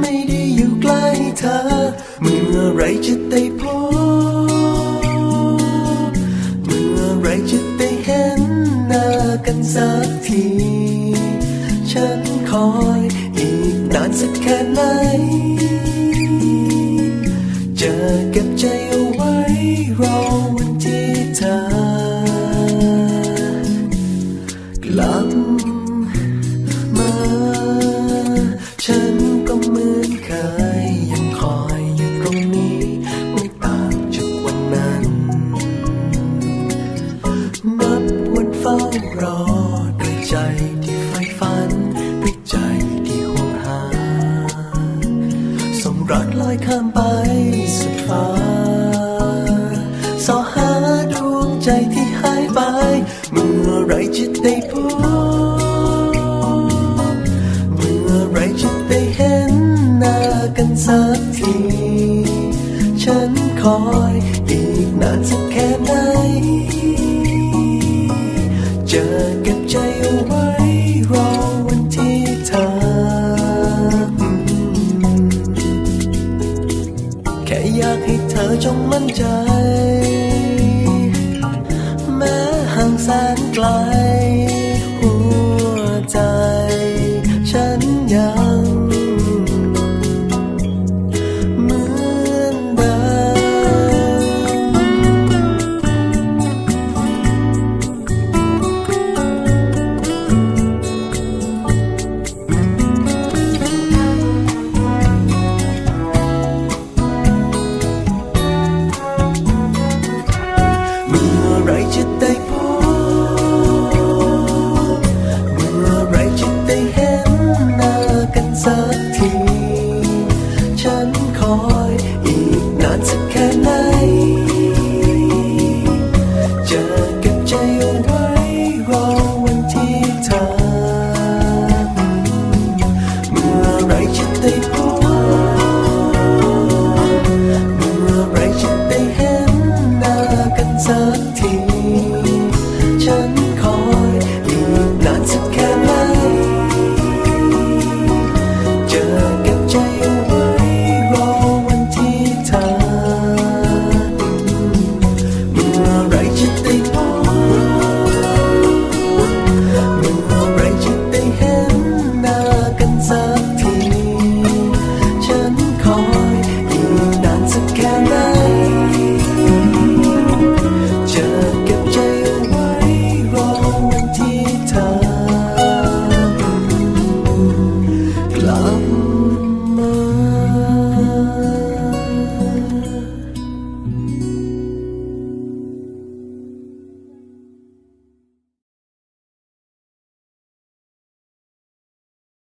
ไม่ได้อยู่ใกล้เธอ เมื่อไรจะได้พบเมื่อไรจะได้เห็นหน้ากันสักที ฉันคอยอีกนานสักแค่ไหนจะเก็บใจ อยข้ามไปสุดฟ้าสอหาดวงใจที่หายไป เมื่อไรจะได้พบเมื่อไรจะได้เห็นหน้ากันสักที ฉันคอย ไกล หัวใจ ฉันยาว 暂停 love.